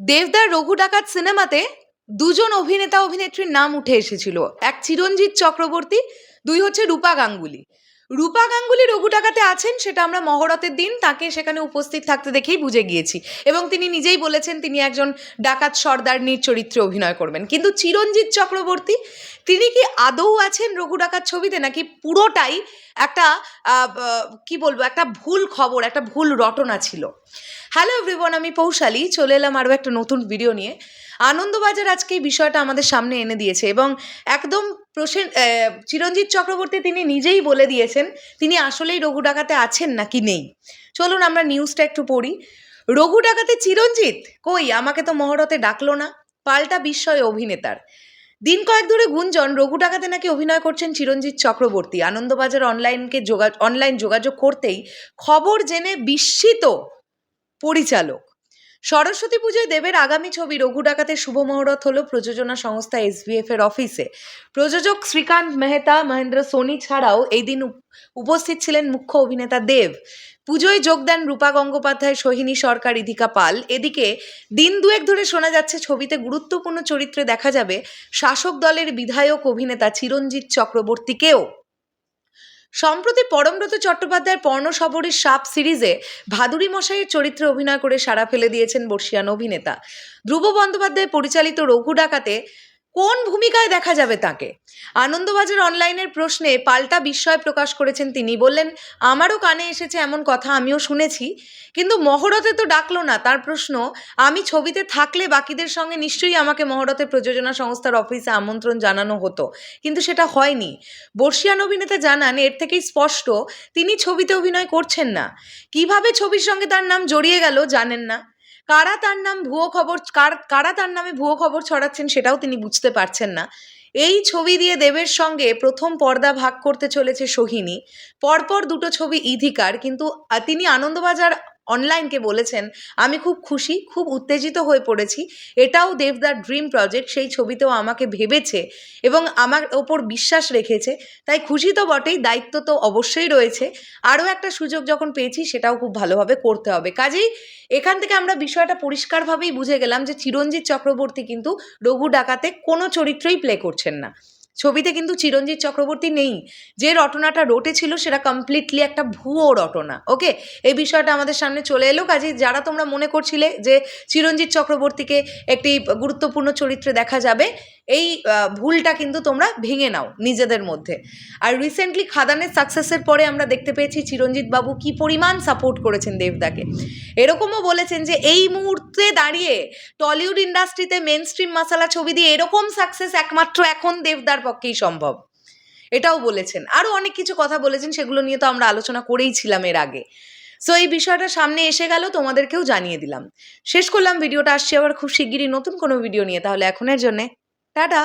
দেবদার রঘু ডাকাত সিনেমাতে দুজন অভিনেতা অভিনেত্রীর নাম উঠে এসেছিল। এক চিরঞ্জিত চক্রবর্তী, দুই হচ্ছে রূপা গাঙ্গুলি। রূপা গাঙ্গুলি রঘু ডাকাতে আছেন, সেটা আমরা মহরতের দিন, তাকে সেখানে উপস্থিত থাকতে দেখেই বুঝে গিয়েছি। এবং তিনি নিজেই বলেছেন, তিনি একজন ডাকাত সর্দারনির চরিত্রে অভিনয় করবেন। কিন্তু চিরঞ্জিত চক্রবর্তী, তিনি কি আদৌ আছেন রঘু ডাকাত ছবিতে? নাকি পুরোটাই একটা কি বলব, একটা ভুল খবর, একটা ভুল রটনা ছিল? হ্যালো এভরিওয়ান আমি পৌশালী। চলে এলাম আরও একটা নতুন ভিডিও নিয়ে। আনন্দবাজার আজকে এই বিষয়টা আমাদের সামনে এনে দিয়েছে এবং একদম প্রসেন চিরঞ্জিত চক্রবর্তী তিনি নিজেই বলে দিয়েছেন, তিনি আসলেই রঘু ডাকাতে আছেন নাকি নেই। চলুন আমরা নিউজটা একটু পড়ি। রঘু ডাকাতে চিরঞ্জিত কই, আমাকে তো মহরতে ডাকলো না। পাল্টা বিস্ময় অভিনেতার। দিন কয়েক ধরে গুঞ্জন, রঘু ডাকাতে নাকি অভিনয় করছেন চিরঞ্জিত চক্রবর্তী। আনন্দবাজার অনলাইনকে যোগা অনলাইন যোগাযোগ করতেই খবর জেনে বিস্মিত পরিচালক। সরস্বতী পুজোয় দেবের আগামী ছবি রঘু ডাকাতের শুভ মহরত হল প্রযোজনা সংস্থা এসবিএফ এর অফিসে। প্রযোজক শ্রীকান্ত মেহতা, মহেন্দ্র সোনি ছাড়াও এই দিন উপস্থিত ছিলেন মুখ্য অভিনেতা দেব। পুজোয় যোগ দেন রূপা গঙ্গোপাধ্যায়, সোহিনী সরকার, ইধিকা পাল। এদিকে দিন দুয়েক ধরে শোনা যাচ্ছে ছবিতে গুরুত্বপূর্ণ চরিত্রে দেখা যাবে শাসক দলের বিধায়ক অভিনেতা চিরঞ্জিত চক্রবর্তীকেও। সম্প্রতি পরমব্রত চট্টোপাধ্যায়ের পর্ণ সবরের সাপ সিরিজে ভাদুরী মশাইয়ের চরিত্রে অভিনয় করে সাড়া ফেলে দিয়েছেন বর্ষিয়ান অভিনেতা। ধ্রুব বন্দ্যোপাধ্যায় পরিচালিত রঘু ডাকাতে কোন ভূমিকায় দেখা যাবে তাকে? আনন্দবাজার অনলাইনের প্রশ্নে পাল্টা বিস্ময় প্রকাশ করেছেন তিনি। বললেন, আমারও কানে এসেছে এমন কথা, আমিও শুনেছি। কিন্তু মহরতে তো ডাকলো না, তার প্রশ্ন, আমি ছবিতে থাকলে বাকিদের সঙ্গে নিশ্চয়ই আমাকে মহরতে প্রযোজনা সংস্থার অফিসে আমন্ত্রণ জানানো হতো। কিন্তু সেটা হয়নি। বর্ষিয়ান অভিনেতা জানান, এর থেকেই স্পষ্ট, তিনি ছবিতে অভিনয় করছেন না। কীভাবে ছবির সঙ্গে তার নাম জড়িয়ে গেল জানেন না। কারা তার নাম ভুয়ো খবর, কার- তার নামে ভুয়ো খবর ছড়াচ্ছেন সেটাও তিনি বুঝতে পারছেন না। এই ছবি দিয়ে দেবের সঙ্গে প্রথম পর্দা ভাগ করতে চলেছে সোহিনী। পরপর দুটো ছবি ইধিকার, কিন্তু তিনি আনন্দবাজার অনলাইনকে বলেছেন, আমি খুব খুশি, খুব উত্তেজিত হয়ে পড়েছি। এটাও দেবদার ড্রিম প্রজেক্ট, সেই ছবিতেও আমাকে ভেবেছে এবং আমার ওপর বিশ্বাস রেখেছে। তাই খুশি তো বটেই, দায়িত্ব তো অবশ্যই রয়েছে। আরও একটা সুযোগ যখন পেয়েছি, সেটাও খুব ভালোভাবে করতে হবে। কাজেই এখান থেকে আমরা বিষয়টা পরিষ্কারভাবেই বুঝে গেলাম যে চিরঞ্জিত চক্রবর্তী কিন্তু রঘু ডাকাতে কোনো চরিত্রই প্লে করছেন না। ছবিতে কিন্তু চিরঞ্জিত চক্রবর্তী নেই। যে রটনাটা রটেছিল সেটা কমপ্লিটলি একটা ভুয়ো রটনা ওকে এই বিষয়টা আমাদের সামনে চলে এলো। কাজে যারা তোমরা মনে করছিলে যে চিরঞ্জিত চক্রবর্তীকে একটি গুরুত্বপূর্ণ চরিত্রে দেখা যাবে, এই ভুলটা কিন্তু তোমরা ভেঙে নাও নিজেদের মধ্যে। আর রিসেন্টলি খাদানের সাকসেসের পরে আমরা দেখতে পেয়েছি চিরঞ্জিত বাবু কি পরিমাণ সাপোর্ট করেছেন দেবদাকে। এরকমও বলেছেন যে এই মুহূর্তে দাঁড়িয়ে টলিউড ইন্ডাস্ট্রিতে মেন স্ট্রিম মশালা ছবি দিয়ে এরকম সাকসেস একমাত্র এখন দেবদার পক্ষেই সম্ভব। এটাও বলেছেন। আরও অনেক কিছু কথা বলেছেন, সেগুলো নিয়ে তো আমরা আলোচনা করেই ছিলাম এর আগে। সো এই বিষয়টা সামনে এসে গেল, তোমাদেরকেও জানিয়ে দিলাম। শেষ করলাম, ভিডিওটা আসছি আবার খুব শিগগিরই নতুন কোনো ভিডিও নিয়ে, তাহলে এখনের জন্যে, টাটা!